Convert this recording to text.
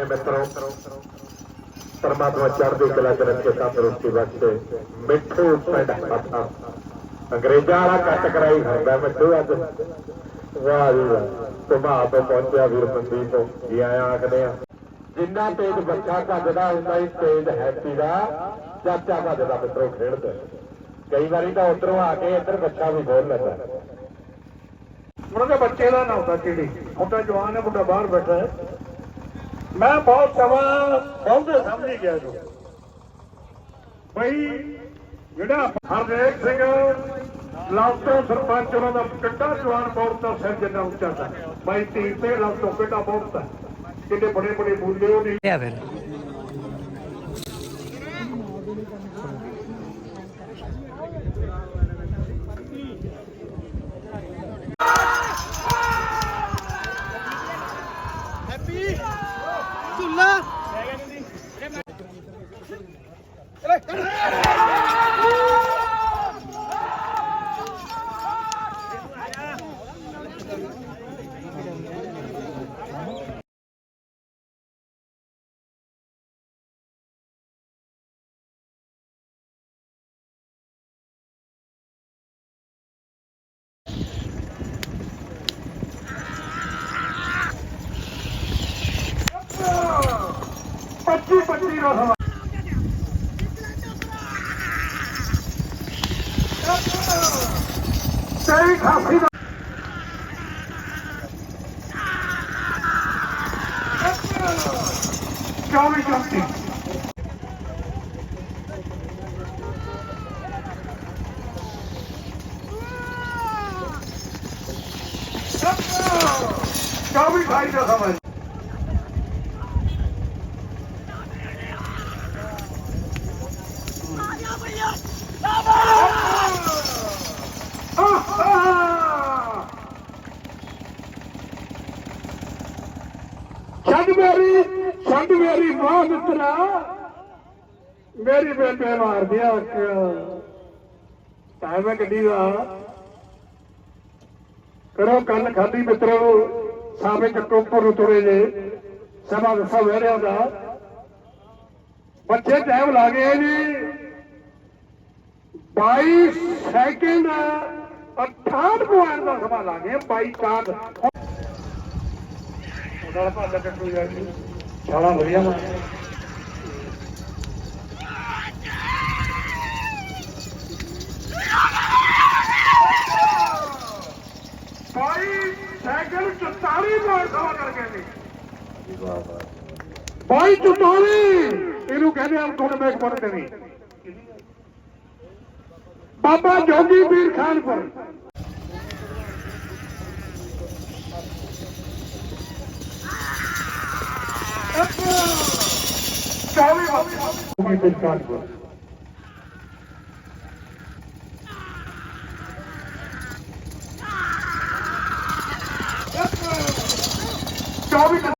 ਨੇ ਮਿੱਤਰੋ, ਪਰਮਾਤਮਾ ਚੜ੍ਹਦੀ ਕਲਾ ਚ ਰੱਖੇ, ਤੰਦਰੁਸਤੀ ਬਖਸ਼ੇ। ਮਿੱਠੂ ਪਿੰਡ ਹੱਥਾ। ਅੰਗਰੇਜ਼ਾਂ ਵਾਲਾ ਕੱਟ ਕਰਾਈ ਹੁੰਦਾ ਮਿੱਠੂ ਅੱਜ। ਵਾਹ ਜੀ ਵਾਹ। ਸੁਭਾਅ ਤੋਂ ਪਹੁੰਚਿਆ ਵੀਰ ਮਨਦੀਪ ਜੀ ਆਇਆ ਆਖਦੇ ਆ? ਜਿੰਨਾ ਤੇਜ ਬੱਚਾ ਭੱਜਦਾ ਹੁੰਦਾ ਹੀ ਤੇਜ ਹੈਪੀ ਦਾ। ਚਾਚਾ ਭੱਜਦਾ ਮਿੱਤਰੋ ਖੇਡਦਾ। ਕਈ ਵਾਰੀ ਤਾਂ ਉਧਰੋਂ ਆ ਕੇ ਇੱਧਰ ਬੱਚਾ ਵੀ ਬੋਲ ਲੈਂਦਾ। ਉਹਨਾਂ ਦੇ ਬੱਚੇ ਦਾ ਨਾ ਹੁੰਦਾ ਚਿੜੀ। ਮੁੰਡਾ ਜਵਾਨ ਹੈ, ਮੁੰਡਾ ਬਾਹਰ ਬੈਠਾ ਹੈ। ਮੈਂ ਬਹੁਤ ਸਮਾਂ ਸੌਂਦੇ ਸਮਝੀ ਗਿਆ ਜੋ ਬਈ ਜਿਹੜਾ ਹਰਦੇਵ ਸਿੰਘ ਲਾਉਟੋ ਸਰਪੰਚ ਉਹਨਾਂ ਦਾ ਕਿੱਡਾ ਜਵਾਨ ਬਹੁਤ ਦਾ ਸਿਰ ਜਿੰਨਾ ਉੱਚਾ ਸੀ ਬਾਈ ਤੀ ਤੇ ਲਾਉਟੋ ਕਿੱਡਾ ਬਹੁਤ ਹੈ ਕਿੱਡੇ ਬੜੇ ਬੜੇ ਬੂਲੇ ਉਹਦੀ ਲਿਆ ਫਿਰ ਪੱਚੀ ਪੱਚੀ ਦਾ ਸਮਾਂ ਤੇਰੀ ਖਾਸੀ ਦਾ ਚੌਵੀ ਚੌਂਤੀ ਚੌਵੀ ਅਠਾਈ ਦਾ ਸਮਾਂ ਛੱਡ ਮੇਰੀ ਛੱਡ ਮੇਰੀ ਮਾਂ ਮਿੱਤਰਾ। ਮੇਰੀ ਬੇਟੇ ਮਾਰ ਦਿਆ ਟਾਈਮ ਹੈ ਗੱਡੀ ਦਾ। ਕਰੋ ਕੰਨ ਖਾਦੀ ਮਿੱਤਰੋ ਸਾਵੇਂ ਚੱਕੋ, ਉੱਪਰ ਨੂੰ ਤੁਰੇ ਨੇ ਸਮਾਂ ਦੱਸੋ ਵਹਿਰਿਆ ਦਾ। ਬੱਚੇ ਟਾਈਮ ਲਾ ਗਏ ਜੀ। 22 ਸੈਕਿੰਡ 68 ਪੁਆਇੰਟ ਦਾ ਸਮਾਂ ਲਾ ਗਏ 22 ਚਾਰ। ਉਹਦਾ ਭਾਲਾ ਕੱਟੂ ਯਾਰ ਛਾਲਾ ਵਧੀਆ ਮਾਰ ਸਾਈਕਲ 44 ਪੁਆਇੰਟ ਸਮਾਂ ਕਰ ਗਏ ਨੇ। ਬਾਈ 44 ਇਹਨੂੰ ਕਹਿੰਦੇ ਆ ਕੋਣ ਮੈਚ ਪੜਦੇ ਨਹੀਂ ਬਾਬਾ ਜੋਗੀ ਪੀਰ ਖਾਨਪੁਰ। ਚੌਵੀ ਬਾਬਾ ਜੋਗੀ ਪੀਰ ਖਾਨਪੁਰ